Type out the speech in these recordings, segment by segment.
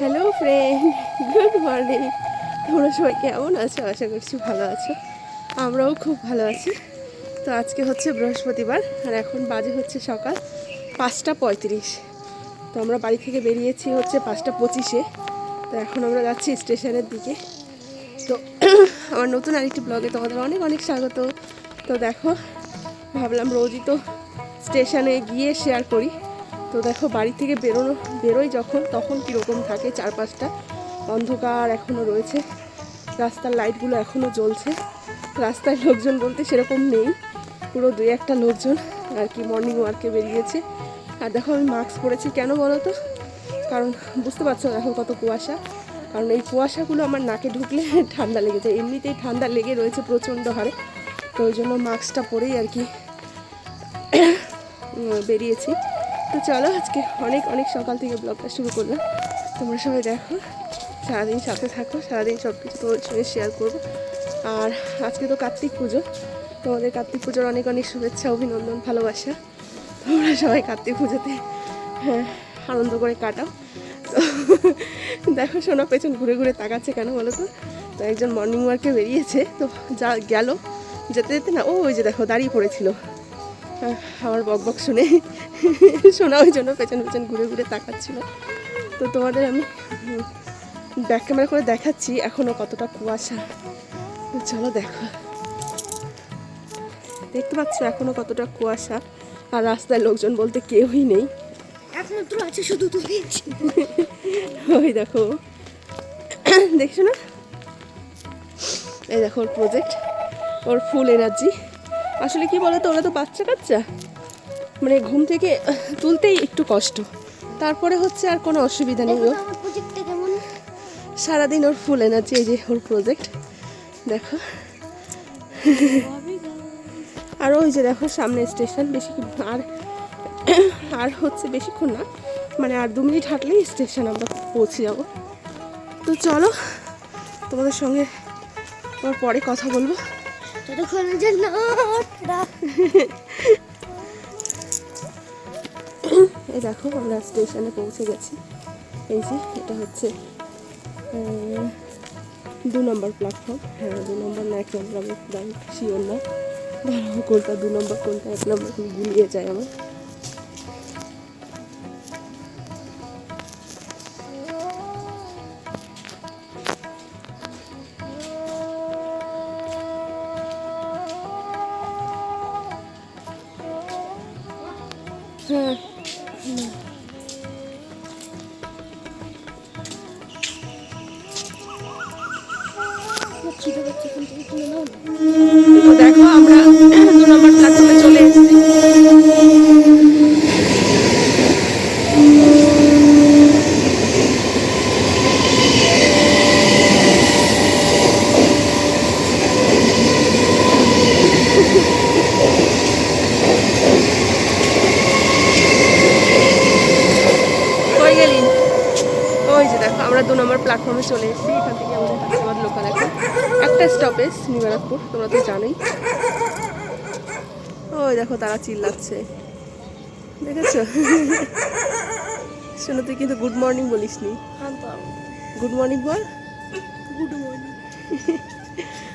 Hello friend good morning তোমরা সবাই কেমন আছো? আশা করছি ভালো আছো। আমরাও খুব ভালো আছি। তো আজকে হচ্ছে বৃহস্পতিবার, আর এখন বাজে হচ্ছে সকাল পাঁচটা পঁয়ত্রিশ। তো আমরা বাড়ি থেকে বেরিয়েছি হচ্ছে পাঁচটা পঁচিশে। তো এখন আমরা যাচ্ছি স্টেশনের দিকে। তো আমার নতুন আরেকটি ব্লগে তোমাদের অনেক অনেক স্বাগত। তো দেখো, ভাবলাম রোজই তো স্টেশনে গিয়ে শেয়ার করি। তো দেখো, বাড়ি থেকে বেরোনো, বেরোই যখন, তখন কীরকম থাকে চারপাশটা। অন্ধকার এখনও রয়েছে। রাস্তার লাইটগুলো এখনও জ্বলছে। রাস্তায় লোকজন বলতে সেরকম নেই। পুরো দুই একটা লোকজন আর কি মর্নিং ওয়ার্কে বেরিয়েছে। আর দেখো, আমি মাস্ক পরেছি কেন বলো তো? কারণ বুঝতে পারছ এখন কত কুয়াশা। কারণ এই কুয়াশাগুলো আমার নাকে ঢুকলে ঠান্ডা লেগে যায়। এমনিতেই ঠান্ডা লেগে রয়েছে প্রচণ্ড হারে। তো ওই জন্য মাস্কটা পরেই আর কি বেরিয়েছি। তো চলো আজকে অনেক অনেক সকাল থেকে ব্লগটা শুরু করলাম। তোমরা সবাই দেখো সারাদিন সাথে থাকো সারাদিন সব কিছু তোমাদের সঙ্গে শেয়ার করব। আর আজকে তো কার্তিক পুজো তোমাদের কার্তিক পুজোর অনেক অনেক শুভেচ্ছা অভিনন্দন ভালোবাসা। তোমরা সবাই কার্তিক পুজোতে হ্যাঁ আনন্দ করে কাটাও। তো দেখো সোনা পেছন ঘুরে ঘুরে তাকাচ্ছে কেন বলো তো? তো একজন মর্নিং ওয়ার্কে বেরিয়েছে তো যা গেল যেতে যেতে না ও ওই যে দেখো দাঁড়িয়ে পড়েছিল। আহ, আমার বক বক শুনে। শোনা ওই জন্য পেছন পেছন ঘুরে ঘুরে তাকাচ্ছিল। তো তোমাদের আমি ব্যাক ক্যামেরা করে দেখাচ্ছি এখনও কতটা কুয়াশা। তো চলো দেখো। দেখতে পাচ্ছ এখনও কতটা কুয়াশা। আর রাস্তায় লোকজন বলতে কেউই নেই। একমাত্র আছে শুধু তুমি। ওই দেখো। দেখছ না? এই দেখো ওর প্রজেক্ট ওর ফুল এনার্জি আসলে কি বলো তো ওরা তো বাচ্চা কাচ্চা মানে ঘুম থেকে তুলতেই একটু কষ্ট। তারপরে হচ্ছে আর কোনো অসুবিধা নেই ওর। সারাদিন ওর ফুল এনার্জি এই যে ওর প্রজেক্ট দেখো। আর ওই যে দেখো সামনে স্টেশন বেশি আর আর হচ্ছে বেশিক্ষণ না মানে আর দু মিনিট হাঁটলেই স্টেশন আমরা পৌঁছে যাব। তো চলো তোমাদের সঙ্গে তোমার পরে কথা বলব। ততক্ষণ যে এই দেখো, আমরা স্টেশনে পৌঁছে গেছি। এই যে, এটা হচ্ছে দু নম্বর প্ল্যাটফর্ম হ্যাঁ দু নম্বর না, এক নম্বর, আমি শিওর না। ভালো কোনটা দু নম্বর, কোনটা এক নম্বর গুলিয়ে যায় আমার। তারা চিল্লাচ্ছে। দেখেছ? শোনো তুই কিন্তু গুড মর্নিং বলিস নি গুড মর্নিং বল। গুড মর্নিং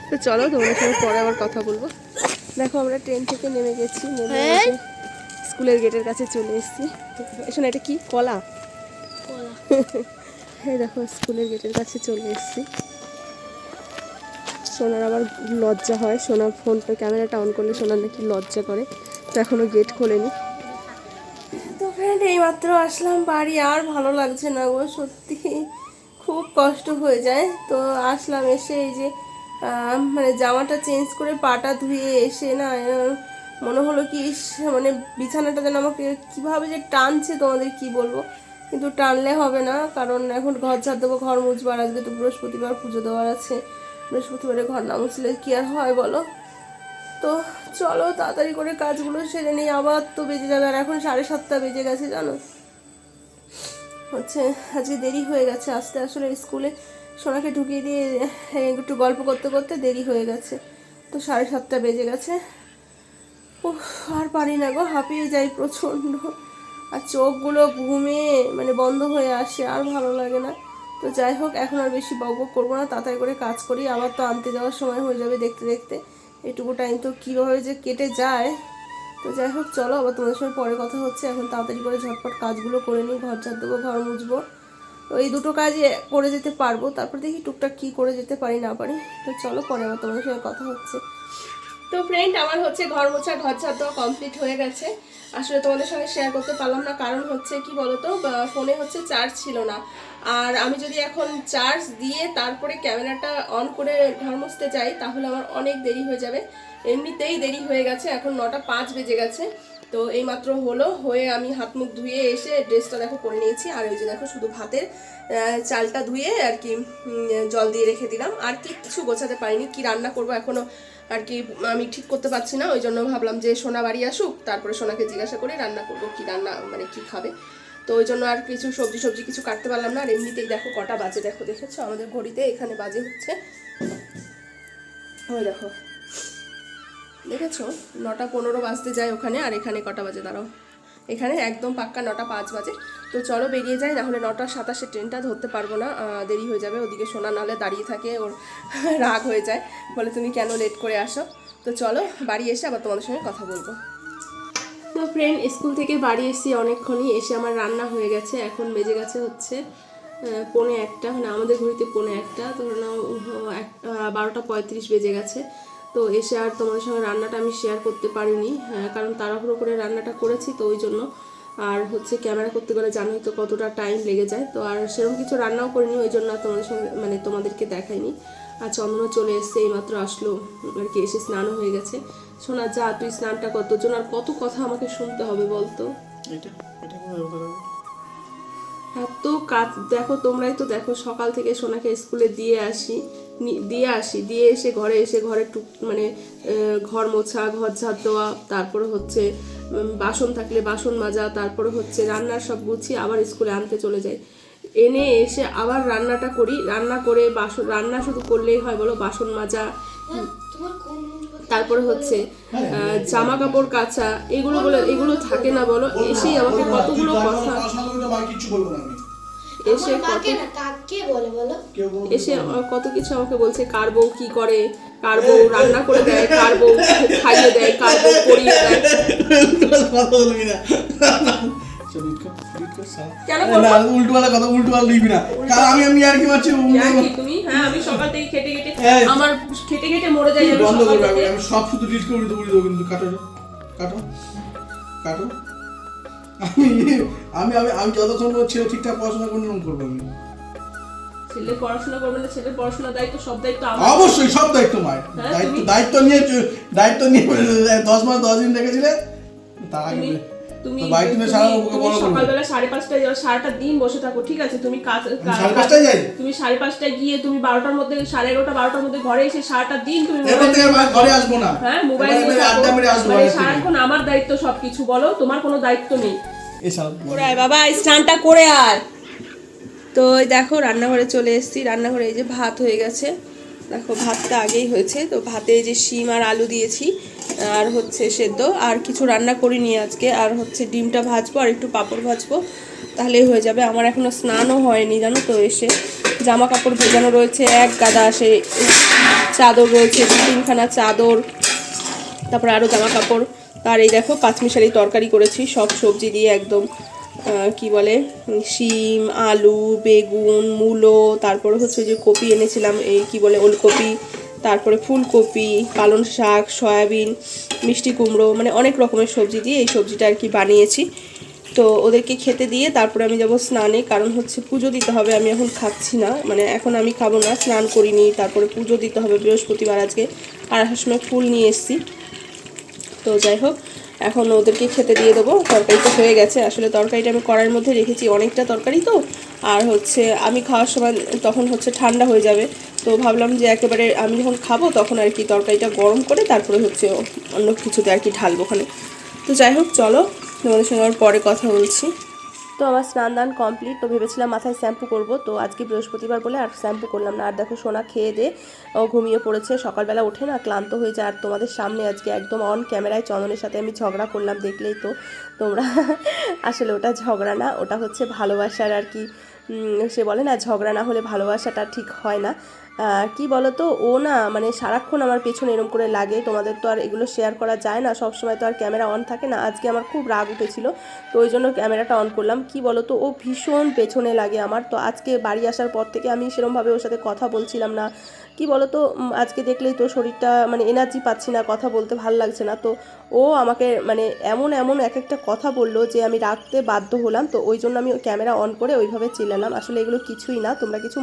তো চলো তোমাদের সঙ্গে পরে আবার কথা বলব। দেখো আমরা ট্রেন থেকে নেমে গেছি নেমে হ্যাঁ? স্কুলের গেটের কাছে চলে এসেছি। শোনো এটা কি? কলা? এই দেখো স্কুলের গেটের কাছে চলে এসেছি। সোনার আবার লজ্জা হয়। সোনার ফোনটা ক্যামেরাটা অন করলে সোনার নাকি লজ্জা করে। তো এখনও গেট খোলেনি। তো ফ্রেন্ড এইমাত্র আসলাম বাড়ি, আর ভালো লাগছে না গো, সত্যি খুব কষ্ট হয়ে যায়। তো আসলাম এসে এই যে মানে জামাটা চেঞ্জ করে পাটা ধুয়ে এসে না মনে হলো কি মানে বিছানাটা যেন আমাকে কীভাবে যে টানছে তোমাদের কি বলব? কিন্তু টানলে হবে না, কারণ এখন ঘর ঝাড় দেবো, ঘর মুছবার, আজকে তো বৃহস্পতিবার পুজো দেওয়ার আছে। বৃহস্পতিবারে ঘর না মুছলে কি আর হয় বলো? তো চলো তাড়াতাড়ি করে কাজগুলো সেরে নিই, আবার তো বেজে যাবে। আর এখন সাড়ে সাতটা বেজে গেছে, জানো? হচ্ছে আজকে দেরি হয়ে গেছে, আসতে আসলে স্কুলে সোনাকে ঢুকিয়ে দিয়ে একটু গল্প করতে করতে দেরি হয়ে গেছে। তো সাড়ে সাতটা বেজে গেছে। ও আর পারি না গো, হাঁপিয়ে যাই প্রচণ্ড। আর চোখগুলো ঘুমে মানে বন্ধ হয়ে আসে, আর ভালো লাগে না। তো যাই হোক, এখন আর বেশি বক করব না, তাড়াতাড়ি করে কাজ করি, আবার তো আনতে যাওয়ার সময় হয়ে যাবে দেখতে দেখতে। এটুকু টাইম তো কীভাবে যে কেটে যায়। তো যাই হোক, চলো আবার তোমাদের সঙ্গে পরে কথা হচ্ছে। এখন তাড়াতাড়ি করে ঝটপট কাজগুলো করে নিই, ঘর ঝাড় দেবো, ঘর মুছবো। তো এই দুটো কাজ করে যেতে পারব। তারপর দেখি টুকটাক কী করে যেতে পারি, না পারি। তো চলো পরে আবার তোমাদের সঙ্গে কথা হচ্ছে। তো ফ্রেন্ড আমার হচ্ছে ঘর মোছা ঘর ঝাড় দেওয়া কমপ্লিট হয়ে গেছে। আসলে তোমাদের সঙ্গে শেয়ার করতে পারলাম না, কারণ হচ্ছে কি বলতো ফোনে হচ্ছে চার্জ ছিল না। আর আমি যদি এখন চার্জ দিয়ে তারপরে ক্যামেরাটা অন করে ঘর মুছতে যাই, তাহলে আমার অনেক দেরি হয়ে যাবে। এমনিতেই দেরি হয়ে গেছে, এখন নটা পাঁচ বেজে গেছে। তো এইমাত্র হলো, হয়ে আমি হাত মুখ ধুয়ে এসে ড্রেসটা দেখো করে নিয়েছি। আর ওই যে দেখো, শুধু ভাতের চালটা ধুয়ে আর কি জল দিয়ে রেখে দিলাম। আর কিচ্ছু গোছাতে পারিনি, কি রান্না করব এখনও আর কি আমি ঠিক করতে পারছি না, ওই জন্য ভাবলাম যে সোনা বাড়ি আসুক, তারপরে সোনাকে জিজ্ঞাসা করে রান্না করব, কি রান্না মানে কি খাবে। তো ওই জন্য আর কিছু সবজি সবজি কিছু কাটতে পারলাম না, আর এমনিতেই দেখো কটা বাজে, দেখো, দেখেছ? আমাদের ঘড়িতে এখানে বাজে হচ্ছে। ওই দেখো। দেখেছ? নটা পনেরো বাজতে যায় ওখানে, আর এখানে কটা বাজে? দাঁড়াও। এখানে একদম পাক্কা নটা পাঁচ বাজে। তো চলো বেরিয়ে যাই, নাহলে নটা সাতাশে ট্রেনটা ধরতে পারব না। দেরি হয়ে যাবে, ওদিকে সোনা নালে দাঁড়িয়ে থাকে, ওর রাগ হয়ে যায়। বলে, তুমি কেন লেট করে আসো? তো চলো, বাড়ি এসে আবার তোমাদের সঙ্গে কথা বলব। তো ফ্রেন্ড স্কুল থেকে বাড়ি এসেছি অনেকক্ষণই, এসে আমার রান্না হয়ে গেছে, এখন বেজে গেছে হচ্ছে পৌনে একটা মানে আমাদের ঘড়িতে পৌনে একটা ধরে নাও বারোটা পঁয়ত্রিশ বেজে গেছে। তো এসে আর তোমাদের সঙ্গে রান্নাটা আমি শেয়ার করতে পারিনি কারণ তাড়াহুড়ো করে রান্নাটা করেছি, তো ওই জন্য আর হচ্ছে ক্যামেরা করতে গেলে জানোই তো কতটা টাইম লেগে যায়। তো আর সেরকম কিছু রান্নাও করিনি ওই জন্য তোমাদের সঙ্গে মানে তোমাদেরকে দেখাইনি। আর চন্দনও চলে এসছে এইমাত্র আসলো আর কি এসে স্নানও হয়ে গেছে। শোনা যা তুই স্নানটা কত জন আর কত কথা আমাকে শুনতে হবে বলতো? এত কাজ দেখো তোমরাই তো দেখো সকাল থেকে সোনাকে স্কুলে দিয়ে আসি দিয়ে আসি দিয়ে এসে ঘরে এসে ঘরে টুক মানে ঘর মোছা ঘর ঝাড় দেওয়া তারপরে হচ্ছে বাসন থাকলে বাসন মাজা তারপরে হচ্ছে রান্নার সব গুছিয়ে আবার স্কুলে আনতে চলে যাই। এনে এসে আবার রান্নাটা করি। রান্না করে বাসন রান্না শুধু করলেই হয় বলো বাসন মাজা তারপরে হচ্ছে জামা কাপড় কাচা এগুলো বলে এগুলো থাকে না বলো এসেই আমাকে কতগুলো কথা এসে কত এসে কত কিছু আমাকে বলছে কার বউ কি করে কার বউ রান্না করে দেয় কার বউ খাইয়ে দেয় কার বউ পরিয়ে দেয়। কথা বলবি না। আমি আমি হ্যাঁ আমি সকাল থেকে খেটে খেটে এই। আমার খেটে খেটে মরে যাই আমি বন্ধ সকাল করবে? আমি থেকে। আমি সব শুধু ডিট করে দেবো কিন্তু। কাটো কাটো কাটো। আমি আমি আমি আমি যতক্ষণ ছেলে ঠিকঠাক পড়াশোনা করব এরকম করব আমি। ছেলে পড়াশোনা করবে না ছেলের পড়াশোনার দায়িত্ব সব দায়িত্ব আমার। অবশ্যই সব দায়িত্ব মায়ের। হ্যাঁ, দায়িত্ব দায়িত্ব নিয়ে দায়িত্ব নিয়ে দশ মাস দশ দিন রেখেছিলে তার আগে তুমি তুমি তুমি- তুমি। সকালবেলা সাড়ে পাঁচটায় যাও সারাটা দিন বসে থাকো ঠিক আছে? তুমি কাজ সাড়ে পাঁচটায় যাই। তুমি সাড়ে পাঁচটায় গিয়ে তুমি বারোটার মধ্যে সাড়ে এগারোটা বারোটার মধ্যে ঘরে এসে সারাটা দিন তুমি ঘরে আসব না। হ্যাঁ মোবাইল নিয়ে আড্ডা মেরে আসব মানে সারাক্ষণ আমার দায়িত্ব সবকিছু বলো? তোমার কোনো দায়িত্ব নেই। এই শালা করে আয় বাবা স্নানটা করে আয়। তো দেখো রান্নাঘরে চলে এসেছি। রান্নাঘরে এই যে ভাত হয়ে গেছে। দেখো, ভাতটা আগেই হয়েছে, তো ভাতে যে শিম আর আলু দিয়েছি, আর হচ্ছে সেদ্ধ, আর কিছু রান্না করিনি আজকে, আর হচ্ছে ডিমটা ভাজবো, আর একটু পাঁপড় ভাজবো, তাহলেই হয়ে যাবে। আমার এখনও স্নানও হয়নি, জানো তো, এসে জামা কাপড় ভেজানো রয়েছে, এক গাদা আসে চাদর রয়েছে, দু তিনখানা চাদর, তারপরে আরও জামা কাপড় আর এই দেখো, পাঁচমিশালি তরকারি করেছি, সব সবজি দিয়ে একদম কি বলে, শিম, আলু, বেগুন, মূলো, তারপরে হচ্ছে যে কপি এনেছিলাম, এই কি বলে ওলকপি, তারপরে ফুলকপি, পালং শাক, সয়াবিন, মিষ্টি কুমড়ো মানে অনেক রকমের সবজি দিয়ে এই সবজিটা আর কি বানিয়েছি। তো ওদেরকে খেতে দিয়ে তারপরে আমি যাব স্নানে, কারণ হচ্ছে পুজো দিতে হবে, আমি এখন খাচ্ছি না মানে এখন আমি খাব না, স্নান করিনি, তারপরে পুজো দিতে হবে বৃহস্পতিবার আজকে, আর সময় ফুল নিয়ে এসেছি। তো যাই হোক এখন ওদেরকে খেতে দিয়ে দেবো। তরকারি তো হয়ে গেছে। আসলে তরকারিটা আমি কড়াইয়ের মধ্যে রেখেছি অনেকটা তরকারি তো। আর হচ্ছে আমি খাওয়ার সময় তখন হচ্ছে ঠান্ডা হয়ে যাবে। তো ভাবলাম যে একেবারে আমি যখন খাব তখন আর কি তরকারিটা গরম করে তারপরে হচ্ছে অন্য কিছুতে আর কি ঢালবো ওখানে। তো যাই হোক, চলো তোমাদের সঙ্গে আমার পরে কথা বলছি। তো আমার স্নান দান কমপ্লিট তো ভেবেছিলাম মাথায় শ্যাম্পু করব। তো আজকে বৃহস্পতিবার বলে আর শ্যাম্পু করলাম না। আর দেখো, সোনা খেয়ে দে, ও ঘুমিয়ে পড়েছে। সকালবেলা ওঠে না, ক্লান্ত হয়ে যায়। আর তোমাদের সামনে আজকে একদম অন ক্যামেরায় চন্দনের সাথে আমি ঝগড়া করলাম, দেখলেই তো তোমরা আসলে ওটা ঝগড়া না, ওটা হচ্ছে ভালোবাসার আর কি। সে বলে না, ঝগড়া না হলে ভালোবাসাটা ঠিক হয় না। কি বলতো? ও না মানে সারাক্ষণ আমার পেছনে এরম করে লাগে। তোমাদের তো আর এগুলো শেয়ার করা যায় না। সব সময় তো আর ক্যামেরা অন থাকে না। আজকে আমার খুব রাগ উঠেছিল তো ওই জন্য ক্যামেরাটা অন করলাম। কি বলতো? ও ভীষণ পেছনে লাগে আমার। তো আজকে বাড়ি আসার পর থেকে আমি সেরমভাবে ওর সাথে কথা বলছিলাম না। কি বলতো? উম, আজকে দেখলেই তো শরীরটা মানে এনার্জি পাচ্ছি না কথা বলতে ভালো লাগছে না। তো ও আমাকে মানে এমন এমন এক একটা কথা বলল যে আমি রাখতে বাধ্য হলাম। তো ওই জন্য আমি ক্যামেরা অন করে ওইভাবে চিল্লালাম। আসলে এগুলো কিছুই না তোমরা কিছু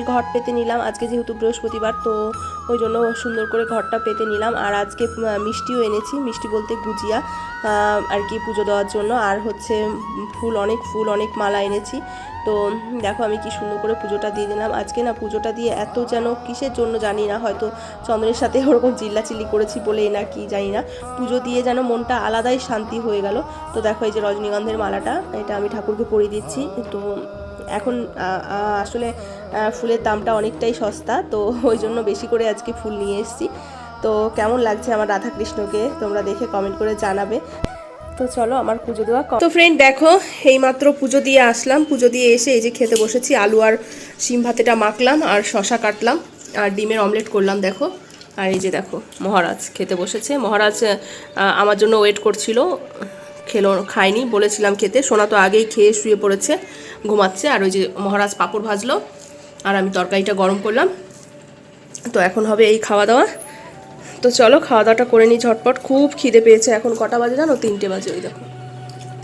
আমি ঘর পেতে নিলাম। আজকে যেহেতু বৃহস্পতিবার, তো ওই জন্য সুন্দর করে ঘরটা পেতে নিলাম। আর আজকে মিষ্টিও এনেছি, মিষ্টি বলতে গুজিয়া আর কি পুজো দেওয়ার জন্য। আর হচ্ছে ফুল, অনেক ফুল, অনেক মালা এনেছি। তো দেখো আমি কি সুন্দর করে পুজোটা দিয়ে দিলাম। আজকে না পুজোটা দিয়ে এত যেন কিসের জন্য জানি না, হয়তো চন্দ্রের সাথে ওরকম চিল্লাচিল্লি করেছি বলেই না কি জানি না। পুজো দিয়ে যেন মনটা আলাদাই শান্তি হয়ে গেল। তো দেখো এই যে রজনীগন্ধের মালাটা, এটা আমি ঠাকুরকে পরিয়ে দিচ্ছি। তো এখন আসলে ফুলের দামটা অনেকটাই সস্তা, তো ওই জন্য বেশি করে আজকে ফুল নিয়ে এসেছি। তো কেমন লাগছে আমার রাধাকৃষ্ণকে? তোমরা দেখে কমেন্ট করে জানাবে। তো চলো, আমার পুজো দেওয়া তো ফ্রেন্ড দেখো, এইমাত্র পুজো দিয়ে আসলাম। পুজো দিয়ে এসে এই যে খেতে বসেছি, আলু আর শিম ভাতেটা মাখলাম আর শশা কাটলাম আর ডিমের অমলেট করলাম, দেখো। আর এই যে দেখো, মহারাজ খেতে বসেছে। মহারাজ আমার জন্য ওয়েট করছিল। খেলো, খায়নি, বলেছিলাম খেতে। সোনা তো আগেই খেয়ে শুয়ে পড়েছে, ঘুমাচ্ছে। আর ওই যে মহারাজ পাঁপড় ভাজলো, আর আমি তরকারিটা গরম করলাম। তো এখন হবে এই খাওয়া দাওয়া তো চলো খাওয়া দাওয়াটা করে নিই ঝটপট। খুব খিদে পেয়েছে এখন কটা বাজে জানো? তিনটে বাজে, ওই দেখো।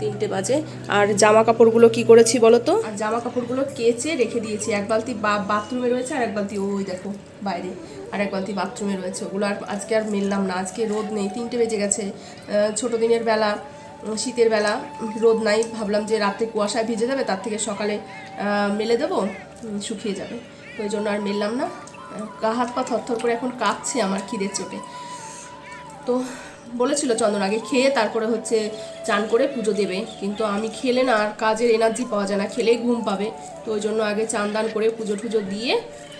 তিনটে বাজে। আর জামা কাপড়গুলো কি করেছি বলো তো? আর জামা কাপড়গুলো কেচে রেখে দিয়েছি। এক বালতি বাথরুমে রয়েছে, আর এক বালতি ওই দেখো, বাইরে। আর এক বালতি বাথরুমে রয়েছে। ওগুলো আর আজকে আর মেললাম না। আজকে রোদ নেই, তিনটে বেজে গেছে। ছোটো দিনের বেলা। শীতের বেলা রোদ নাই, ভাবলাম যে রাতে কুয়াশায় ভিজে যাবে, তার থেকে সকালে মেলে দেবো শুকিয়ে যাবে। ওই জন্য আর মেললাম না। গা হাত পা থরথর করে এখন কাঁপছে আমার খিদের চোটে তো বলেছিল চন্দন আগে খেয়ে, তারপরে হচ্ছে চান করে পুজো দেবে। কিন্তু আমি খেলে না, আর কাজের এনার্জি পাওয়া যায় না খেলেই ঘুম পাবে। তো ওই জন্য আগে চান দান করে পুজো টুজো দিয়ে,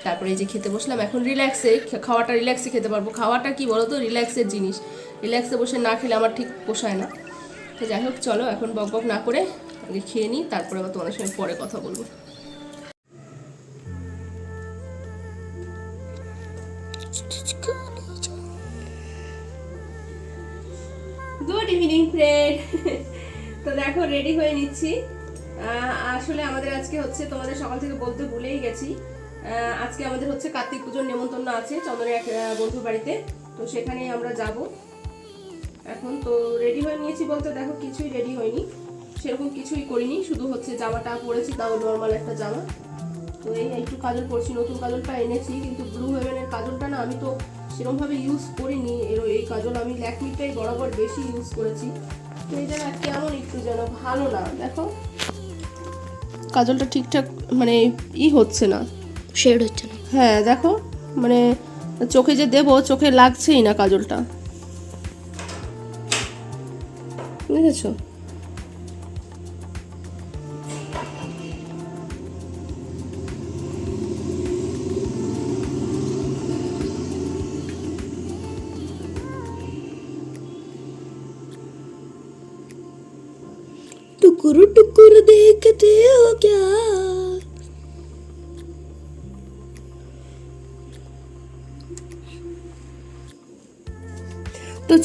তারপরে এই যে খেতে বসলাম। এখন রিল্যাক্সে খাওয়াটা রিল্যাক্সে খেতে পারব। খাওয়াটা কি বলো তো রিল্যাক্সের জিনিস। রিল্যাক্সে বসে না খেলে আমার ঠিক পোষায় না। তো যাই হোক, চলো এখন বক বক না করে আগে খেয়ে নিই, তারপরে আবার তোমাদের সঙ্গে পরে কথা বলব। গুড ইভিনিং ফ্রেন্ড তো দেখো রেডি হয়ে নিচ্ছি। আসলে আমাদের আজকে হচ্ছে তোমাদের সকাল থেকে বলতে ভুলেই গেছি। আজকে আমাদের হচ্ছে কার্তিক পুজোর নেমন্তন্ন আছে চন্দনের এক বন্ধুর বাড়িতে। তো সেখানে আমরা যাব। এখন তো রেডি হয়ে নিয়েছি বলতে দেখো কিছুই রেডি হয়নি। সেরকম কিছুই করিনি শুধু হচ্ছে জামাটা পরেছি তাও নর্মাল একটা জামা। তো এই একটু কাজল পরছি নতুন কাজলটা এনেছি কিন্তু ব্লু হেভেনের কাজলটা না আমি তো সেরকমভাবে ইউজ করিনি। এর এই কাজল আমি ল্যাকমিটাই বরাবর বেশি ইউজ করেছি। তো এই যেন কেমন একটু যেন ভালো না দেখো। কাজলটা ঠিকঠাক মানে ই হচ্ছে না। শেড হচ্ছে না। হ্যাঁ দেখো মানে চোখে যে দেবো চোখে লাগছেই না কাজলটা। বুঝেছো टुकुर टुकुर देखते हो क्या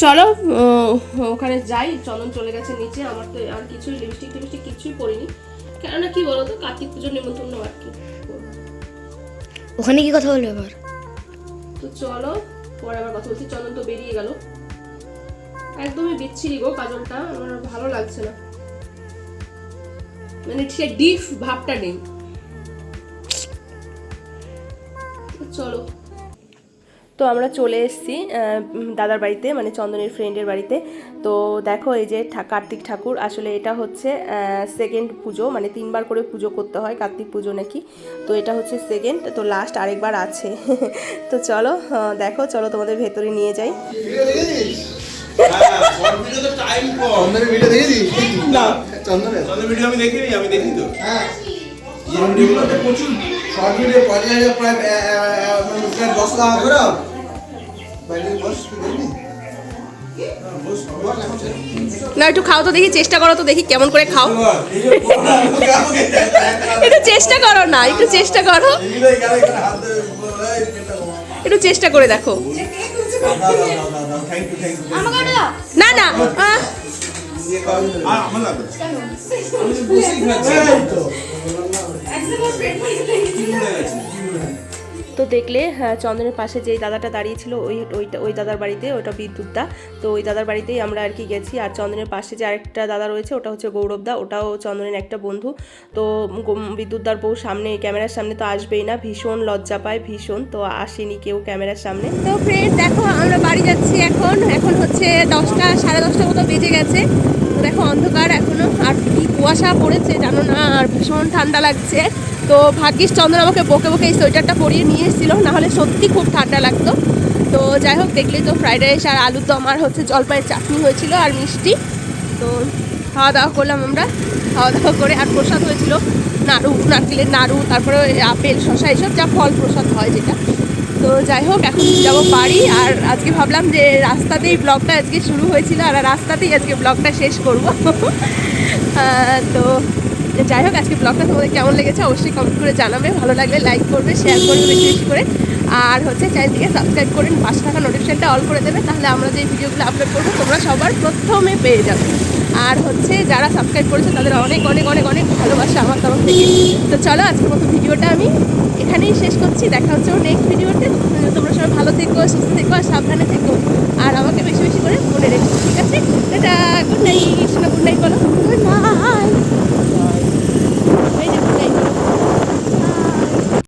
চলো ওখানে যাই। চন্দন চলে গেছে নিচে। আমার তো আর কিছুই লিপস্টিক টিপস্টিক কিছুই পরিনি। কেননা কি বলো তো কার্তিক পুজোর নেমন্তন্ন আর কি। ওখানে কি কথা বলবে এবার তো চলো পরে আবার কথা বলছি। চন্দন তো বেরিয়ে গেল। একদমই বিচ্ছিরি গো কাজলটা। আমার ভালো লাগছে না। মানে সে ডিফ ভাবটা নেই। তো চলো। তো আমরা চলে এসেছি দাদার বাড়িতে মানে চন্দনের ফ্রেন্ডের বাড়িতে। তো দেখো এই যে কার্তিক ঠাকুর আসলে এটা হচ্ছে সেকেন্ড পুজো মানে তিনবার করে পুজো করতে হয় কার্তিক পুজো নাকি। তো এটা হচ্ছে সেকেন্ড তো লাস্ট আরেকবার আছে। তো চলো দেখো চলো তোমাদের ভেতরে নিয়ে যাই। চন্দনের ভিডিও দেখেছিস না চন্দনের। চন্দ্র ভিডিও আমি দেখিনি আমি দেখি তো। হ্যাঁ। ভিডিওতে প্রচুর। শর্ট ভিডিও প্রায় মানে প্রায় দশ লাখ। করে বাইরে বস তুই দেখবি না, একটু খাও তো দেখি, চেষ্টা করো তো দেখি কেমন করে খাও। একটু চেষ্টা করো না, একটু চেষ্টা করো। একটু চেষ্টা করে দেখো। না না আমার তো দেখলে হ্যাঁ, চন্দনের পাশে যেই দাদাটা দাঁড়িয়েছিল ওই ওইটা ওই দাদার বাড়িতে ওটা বিদ্যুৎদা তো ওই দাদার বাড়িতেই আমরা আর কি গেছি। আর চন্দনের পাশে যে আরেকটা দাদা রয়েছে ওটা হচ্ছে গৌরবদা ওটাও চন্দনের একটা বন্ধু। তো বিদ্যুৎদার বউ সামনে ক্যামেরার সামনে তো আসবেই না। ভীষণ লজ্জা পায় ভীষণ। তো আসেনি কেউ ক্যামেরার সামনে। তো ফ্রেন্ড দেখো আমরা বাড়ি যাচ্ছি এখন। এখন হচ্ছে দশটা সাড়ে দশটা মতো বেজে গেছে। তো দেখো অন্ধকার এখনও। আর কি কুয়াশা পড়েছে জানো না আর ভীষণ ঠান্ডা লাগছে। তো ভাগ্যিস চন্দন আমাকে বকে বকে এই সোয়েটারটা পরিয়ে নিয়ে এসেছিল, নাহলে সত্যি খুব ঠান্ডা লাগতো। তো যাই হোক, দেখলে তো ফ্রাইড রাইস আর আলুর দম আর হচ্ছে জলপাইয়ের চাটনি হয়েছিল আর মিষ্টি। তো খাওয়া দাওয়া করলাম আমরা। খাওয়া দাওয়া করে আর প্রসাদ হয়েছিল নাড়ু, নারকেলের নাড়ু, তারপরে আপেল শশা এসব যা ফল প্রসাদ হয় যেটা। তো যাই হোক, এখন যাব বাড়ি আর আজকে ভাবলাম যে রাস্তাতেই ব্লগটা আজকে শুরু হয়েছিল আর রাস্তাতেই আজকে ব্লগটা শেষ করব। তো যাই হোক, আজকে ব্লগটা তোমাদের কেমন লেগেছে অবশ্যই কমেন্ট করে জানাবে। ভালো লাগলে লাইক করবে শেয়ার করবে বেশি বেশি করে। আর হচ্ছে চ্যানেলটিকে সাবস্ক্রাইব করে পাশে থাকা নোটিফিকেশনটা অল করে দেবে, তাহলে আমরা যে ভিডিওগুলো আপলোড করব, তোমরা সবার প্রথমে পেয়ে যাবে। আর হচ্ছে যারা সাবস্ক্রাইব করেছে, তাদের অনেক অনেক অনেক অনেক ভালোবাসা আমার তরফ থেকে। তো চলো, আজকের মতো ভিডিওটা আমি এখানেই শেষ করছি। দেখা হচ্ছে নেক্সট ভিডিওতে। তোমরা সবাই ভালো থেকো, সুস্থ থেকো আর সাবধানে থেকো। আর আমাকে বেশি বেশি করে মনে রেখো, ঠিক আছে?